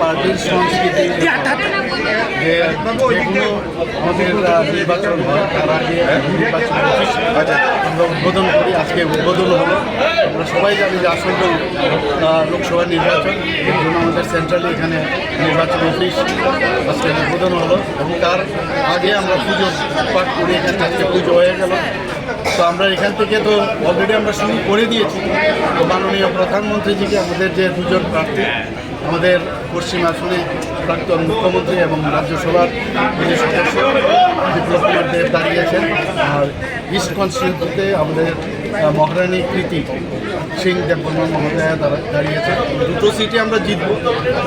পার্টির সংস্কৃতি। যে যেগুলো আমাদের নির্বাচন হয় তার আগে নির্বাচন আমরা উদ্বোধন করি। আজকে উদ্বোধন হলো। আমরা সবাই জানি যে আসন্ন লোকসভা নির্বাচন এর জন্য আমাদের সেন্ট্রালি এখানে নির্বাচন অফিস আজকে উদ্বোধন হলো। এবং তার আগে আমরা পুজো পাঠ করি এখানে আজকে পুজো হয়ে গেল। তো আমরা এখান থেকে তো অলরেডি আমরা শুরু করে দিয়েছি। তো মাননীয় প্রধানমন্ত্রীজিকে আমাদের যে দুজন প্রার্থী আমাদের পশ্চিম আসনে প্রাক্তন মুখ্যমন্ত্রী এবং রাজ্যসভার সদস্য বিপ্লব কুমার দেব দাঁড়িয়েছেন আর ইস্ট কনস্টিটিউন্সিতে আমাদের মহারানী কৃতি সিং দেববর্মন মহোদয়া দাঁড়া- দাঁড়িয়েছেন দুটো সিটে আমরা জিতবো।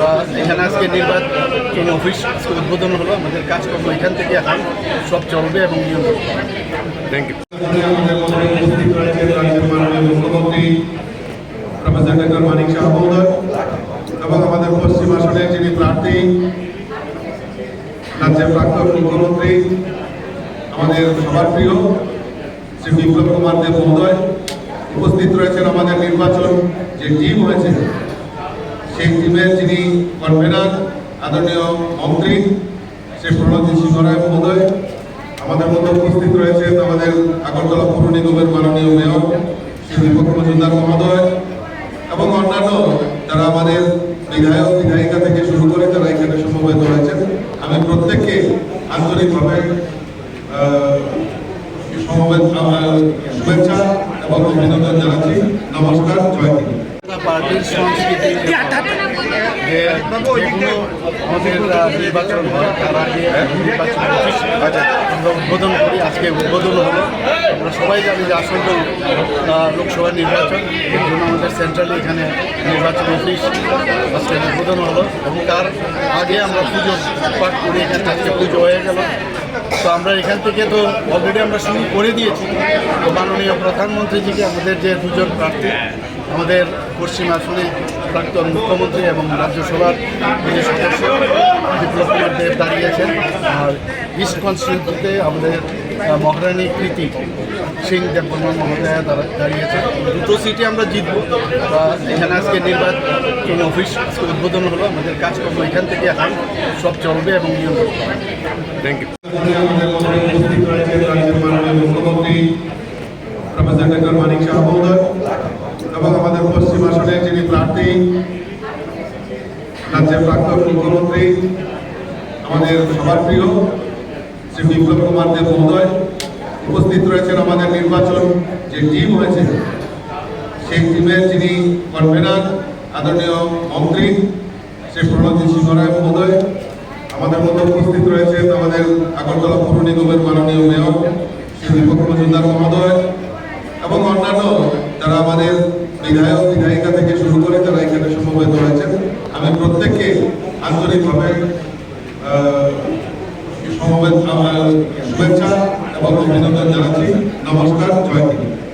বা এখানে আজকে নির্বাচন অফিস উদ্বোধন হলো। আমাদের কাজকর্ম এখান থেকে এখন সব চলবে এবং নিয়ন্ত্রণ থ্যাংক ইউ মুখ্যমন্ত্রী প্রফেসর ডক্টর মানিক শাহ মহোদয়। এবং আমাদের পশ্চিম আসনের যিনি প্রার্থী, রাজ্যের প্রাক্তন মুখ্যমন্ত্রী, আমাদের সবার প্রিয় শ্রী বিপ্লব কুমার দেব মহোদয়, উপস্থিত রয়েছেন আমাদের নির্বাচন যে টিম হয়েছে, সেই টিমের যিনি কনভেনার, আদরণীয় মন্ত্রী শ্রী প্রণজিৎ সিংহ রায় মহোদয়, আমাদের মধ্যে উপস্থিত রয়েছেন আমাদের আগরতলা পৌর নিগমের মাননীয় মেয়র শ্রী দীপক মজুমদার মহোদয় এবং অন্যান্য যারা আমাদের বিধায়ক, বিধায়িকা থেকে শুরু করে তারা এখানে সমবেত হয়েছেন। আমি প্রত্যেককে আন্তরিকভাবে সমবেত শুভেচ্ছা এবং অভিনন্দন জানাচ্ছি। নমস্কার, জয় পার্টির সংস্কৃতি। আমাদের নির্বাচন নির্বাচন আমরা উদ্বোধন করি, আজকে উদ্বোধন হলো। আমরা সবাই জানি যে আসন্ন লোকসভা নির্বাচন। এর জন্য আমাদের সেন্ট্রালি এখানে নির্বাচন অফিস আজকে উদ্বোধন হলো এবং তার আগে আমরা পুজো পাঠ করি, এখানে আজকে পুজো হয়ে গেল। তো আমরা এখান থেকে তো অলরেডি আমরা শুরু করে দিয়েছি। তো মাননীয় প্রধানমন্ত্রীজিকে আমাদের যে দুজন প্রার্থী আমাদের পশ্চিম আসনে প্রাক্তন মুখ্যমন্ত্রী এবং রাজ্যসভার যে সদস্য বিপ্লব কুমার দেব দাঁড়িয়েছেন আর ইস্ট কনস্টিটিউন্সিতে আমাদের মহারানী কৃতি সিং দেববর্মন মহোদয়া দাঁড়া- দাঁড়িয়েছেন দুটো সিটে আমরা জিতবো। বা এখানে আজকে নির্বাচন অফিস উদ্বোধন হলো। আমাদের কাজকর্ম এখান থেকে এখন সব চলবে এবং নিয়ন্ত্রণ থ্যাংক ইউ মুখ্যমন্ত্রী প্রফেসর ডক্টর মানিক শাহ মহোদয়। এবং আমাদের পশ্চিম আসনের যিনি প্রার্থী, রাজ্যের প্রাক্তন মুখ্যমন্ত্রী, আমাদের সবার প্রিয় শ্রী বিপ্লব কুমার দেব মহোদয় উপস্থিত রয়েছেন আমাদের নির্বাচন যে টিম হয়েছে, সেই টিমের যিনি কনভেনার আদরণীয় মন্ত্রী শ্রী প্রণজিৎ সিংহ রায় মহোদয়, আমাদের মধ্যে উপস্থিত রয়েছেন আমাদের আগরতলা পৌর নিগমের মাননীয় মেয়র শ্রী দীপক মজুমদার মহোদয় এবং অন্যান্য যারা আমাদের বিধায়ক, বিধায়িকা থেকে শুরু করে তারা এখানে সমবেত হয়েছেন, আমি প্রত্যেককে আন্তরিকভাবে সমবেত শুভেচ্ছা এবং অভিনন্দন জানাচ্ছি। নমস্কার, জয়